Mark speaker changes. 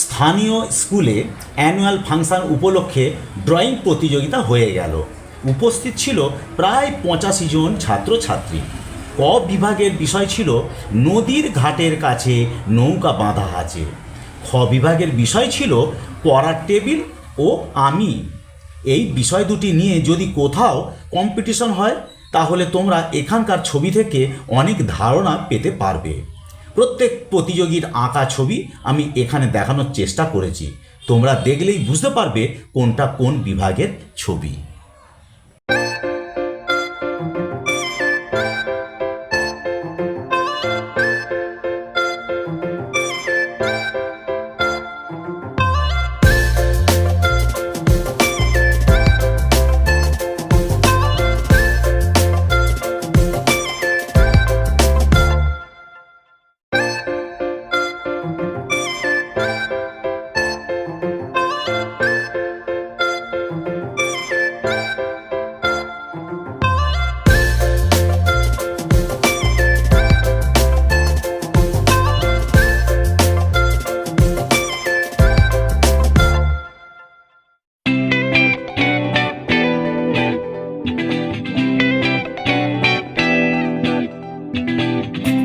Speaker 1: স্থানীয় স্কুলে annual function উপলক্ষে ড্রয়িং প্রতিযোগিতা হয়ে গেল। উপস্থিত ছিল প্রায় পঁচাশি জন ছাত্রছাত্রী। ক বিভাগের বিষয় ছিল নদীর ঘাটের কাছে নৌকা বাঁধা আছে। খ বিভাগের বিষয় ছিল পড়ার টেবিল ও আমি। এই বিষয় দুটি নিয়ে যদি কোথাও কম্পিটিশন হয়, তাহলে তোমরা এখানকার ছবি থেকে অনেক ধারণা পেতে পারবে। প্রত্যেক প্রতিযোগীর আঁকা ছবি আমি এখানে দেখানোর চেষ্টা করেছি। তোমরা দেখলেই বুঝতে পারবে কোনটা কোন বিভাগের ছবি। thank you